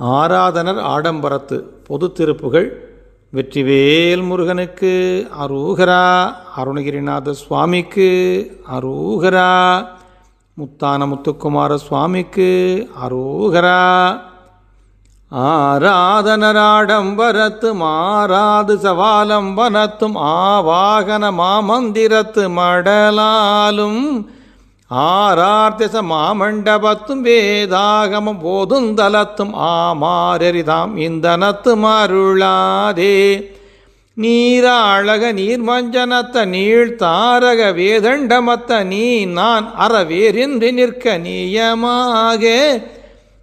ஆராதனர் ஆடம்பரத்து பொது திருப்புகள் வெற்றிவேல் முருகனுக்கு அரூகரா அருணகிரிநாத சுவாமிக்கு அரூகரா முத்தான முத்துக்குமார சுவாமிக்கு அரூகரா. ஆராதனர் ஆடம்பரத்து மாறாது சவாலம்பனத்தும் ஆவாகன மாமந்திரத்து மடலாலும் ஆரார்த்திச மாமண்டபத்தும் வேதாகமும் போதுந்தலத்தும் ஆமாரரிதாம் இந்தனத்து மருளாதே நீராழக நீர்மஞ்சனத்த நீள் தாரக வேதண்டமத்த நீ நான் அறவேறின்றி நிற்க நீயமாக.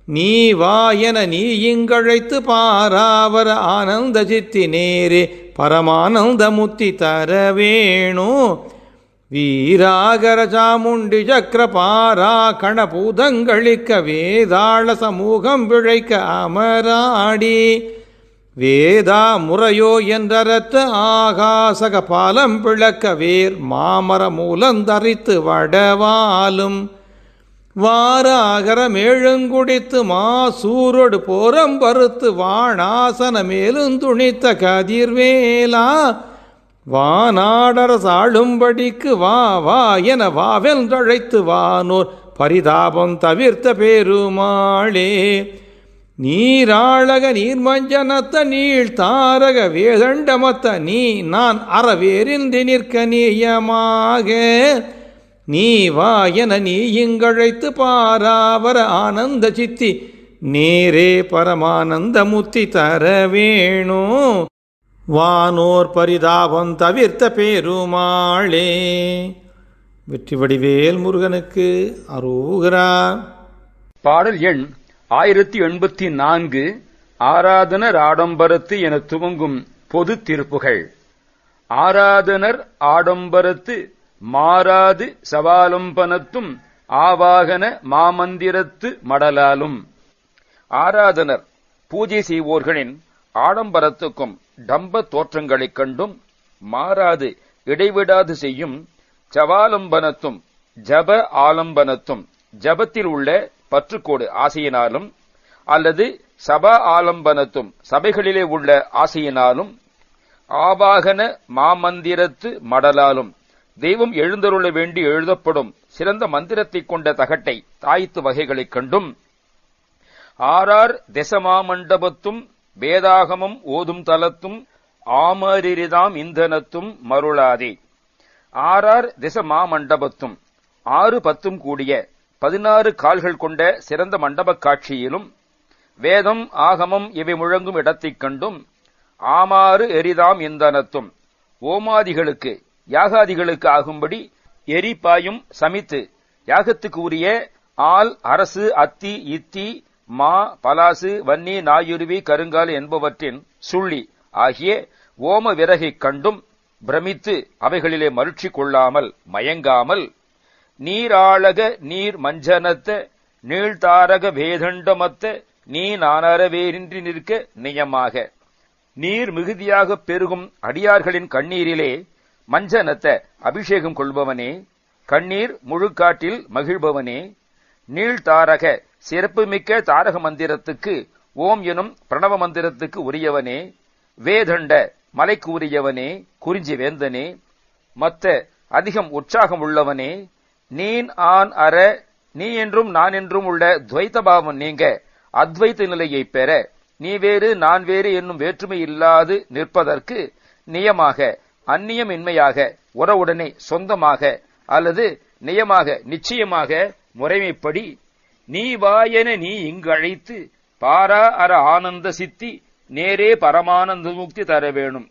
நீ வா என நீ இங்கழைத்து பாராவர ஆனந்த சித்தி நேரே பரமானந்த முத்தி தர வேணும் வீராகர சாமுண்டி சக்கர பாரா கணபூதங்களிக்க வேதாள சமூகம் பிழைக்க அமராடி. வேதா முறையோ என்றரத்து ஆகாசக பாலம் பிளக்க வேர் மாமர மூலந்தரித்து வடவாலும். வாராகர மேழுங்குடித்து மாசூரொடு போரம் பருத்து வாணாசன மேலும் துணித்த கதிர்வேலா. வானாடர சாழும்படிக்கு வா வா என வாவென்றழைத்து வானோர் பரிதாபம் தவிர்த்த பெருமாளே. நீராழக நீர்மஞ்சனத்த நீள் தாரக வேதண்டமத்த நீ நான் அறவேறின்றி நிற்க நீயமாக. நீ வா என நீ இங்கழைத்து பாராவர ஆனந்த சித்தி நேரே பரமானந்த முத்தி தர வேணும். வானோர் பரிதாபம் தவிர்த்த பேருமாளே. வெற்றி வடிவேல் முருகனுக்கு அரூகரா பாடல் எண் ஆயிரத்தி எண்பத்தி நான்கு ஆராதனர் ஆடம்பரத்து என துவங்கும் பொது திருப்புகள். ஆராதனர் ஆடம்பரத்து மாறாது சவாலம்பனத்தும் ஆவாகன மாமந்திரத்து மடலாலும். ஆராதனர் பூஜை செய்வோர்களின் ஆடம்பரத்துக்கும் டம்ப தோற்றங்களைக் கண்டும் மாறாது இடைவிடாது செய்யும் ஜவாலம்பனத்தும் ஜப ஆலம்பனத்தும் ஜபத்தில் உள்ள பற்றுக்கோடு ஆசையினாலும் அல்லது சபா ஆலம்பனத்தும் சபைகளிலே உள்ள ஆசையினாலும் ஆவாகன மாமந்திரத்து மடலாலும் தெய்வம் எழுந்தருள வேண்டி எழுதப்படும் சிறந்த மந்திரத்தைக் கொண்ட தகட்டை தாய்த்து வகைகளைக் கண்டும். ஆறார் தெசமாமண்டபத்தும் வேதாகமம் ஓதும் தலத்தும் ஆமரிதாம் இந்தனத்தும் மருளாதே. ஆறார் திச மாமண்டபத்தும் ஆறு பத்தும் கூடிய பதினாறு கால்கள் கொண்ட சிறந்த மண்டபக் காட்சியிலும் வேதம் ஆகமம் இவை முழங்கும் இடத்தைக் கண்டும் ஆமாறு எரிதாம் இந்தனத்தும் ஓமாதிகளுக்கு யாகாதிகளுக்கு ஆகும்படி எரிபாயும் சமித்து யாகத்துக்கு உரிய ஆல் அரசு அத்தி இத்தி மா பலாசு வன்னி நாயுருவி கருங்கால் என்பவற்றின் சுள்ளி ஆகிய ஓம விறகைக் கண்டும் பிரமித்து அவைகளிலே மருட்சி கொள்ளாமல் மயங்காமல் நீராழக நீர் மஞ்சனத்த நீழ்தாரக வேதண்டமத்த நீ நானறவேரின்றி நிற்க நியமாக. நீர் மிகுதியாக பெருகும் அடியார்களின் கண்ணீரிலே மஞ்சனத்த அபிஷேகம் கொள்பவனே கண்ணீர் முழுக்காட்டில் மகிழ்பவனே நீழ்தாரக சிறப்புமிக்க தாரக மந்திரத்துக்கு ஓம் எனும் பிரணவ மந்திரத்துக்கு உரியவனே வேதண்ட மலைக்கு உரியவனே குறிஞ்சி வேந்தனே மத்த அதிகம் உற்சாகம் உள்ளவனே நீன் ஆன் அற நீ என்றும் நான் என்றும் உள்ள துவைத்த பாவம் நீங்க அத்வைத்த நிலையை பெற நீ வேறு நான் வேறு என்னும் வேற்றுமை இல்லாது நிற்பதற்கு நியமாக அந்நியமின்மையாக உறவுடனே சொந்தமாக அல்லது நியமாக நிச்சயமாக முறைமைப்படி நீ வாயென நீ இங்கு அழைத்து பாரா அற ஆனந்த சித்தி நேரே பரமானந்த முக்தி தர வேணும்.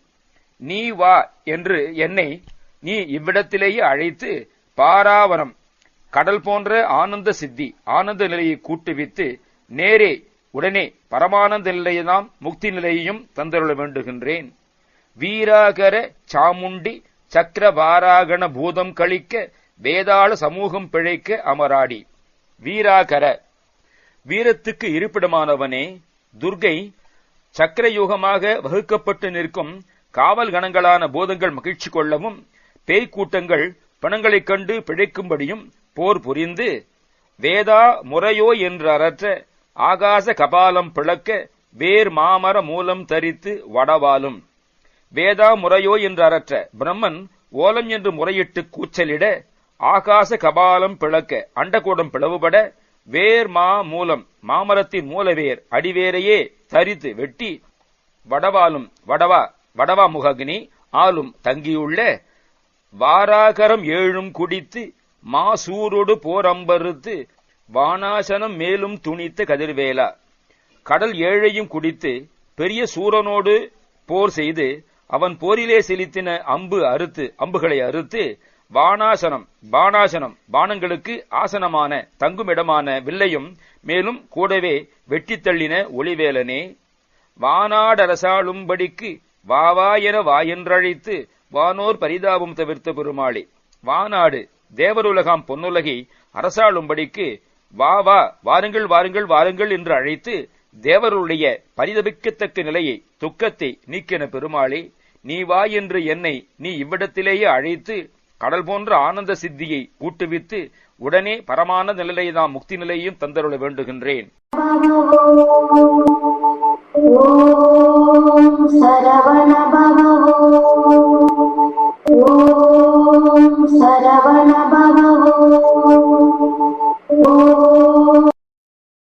நீ வா என்று என்னை நீ இவ்விடத்திலேயே அழைத்து பாராவரம் கடல் போன்ற ஆனந்த சித்தி ஆனந்த நிலையை கூட்டுவித்து நேரே உடனே பரமானந்த நிலையதாம் முக்தி நிலையையும் தந்தருள வேண்டுகின்றேன். வீராகர சாமுண்டி சக்கரவாராகண பூதம் கழிக்க வேதாள சமூகம் பிழைக்க அமராடி. வீராகர. வீரத்துக்கு இருப்பிடமானவனே துர்கை சக்கரயுகமாக வகுக்கப்பட்டு நிற்கும் காவல் கணங்களான போதங்கள் மகிழ்ச்சி கொள்ளவும் பேய்க்கூட்டங்கள் பணங்களைக் கண்டு பிழைக்கும்படியும் போர் புரிந்து வேதா முறையோ என்று அரற்ற ஆகாச கபாலம் பிளக்க வேர் மாமர மூலம் தரித்து வடவாலும். வேதா முறையோ என்று அறற்ற பிரம்மன் ஓலம் என்று முறையிட்டு கூச்சலிட ஆகாச கபாலம் பிளக்க அண்டகூடம் பிளவுபட வேர் மா மூலம் மாமரத்தின் மூலவேர் அடிவேரையே தரித்து வெட்டி வடவாலும் வடவா வடவா முகக்னி ஆளும் தங்கியுள்ள வாராகரம் ஏழும் குடித்து மாசூரோடு போரம்பருத்து வானாசனம் மேலும் துணித்த கதிர்வேலா. கடல் ஏழையும் குடித்து பெரிய சூரனோடு போர் செய்து அவன் போரிலே செலுத்தின அம்பு அறுத்து அம்புகளை அறுத்து வானாசனம் பானாசனம் பானங்களுக்கு ஆசனமான தங்குமிடமான வில்லையும் மேலும் கூடவே வெட்டித்தள்ளின ஒளிவேலனே. வானாடரசாளும்படிக்கு வாவா என வாயென்றழைத்து வானோர் பரிதாபம் தவிர்த்த பெருமாளே. வானாடு தேவருலகாம் பொன்னுலகை அரசாளும்படிக்கு வா வா வாருங்கள் வாருங்கள் வாருங்கள் என்று அழைத்து தேவருடைய பரிதபிக்கத்தக்க நிலையை துக்கத்தை நீக்கின பெருமாளே நீ வா என்று என்னை நீ இவ்விடத்திலேயே அழைத்து கடல் போன்ற ஆனந்த சித்தியை ஊட்டுவித்து உடனே பரமான நிலையை நாம் முக்தி நிலையையும் தந்தருள வேண்டுகின்றேன்.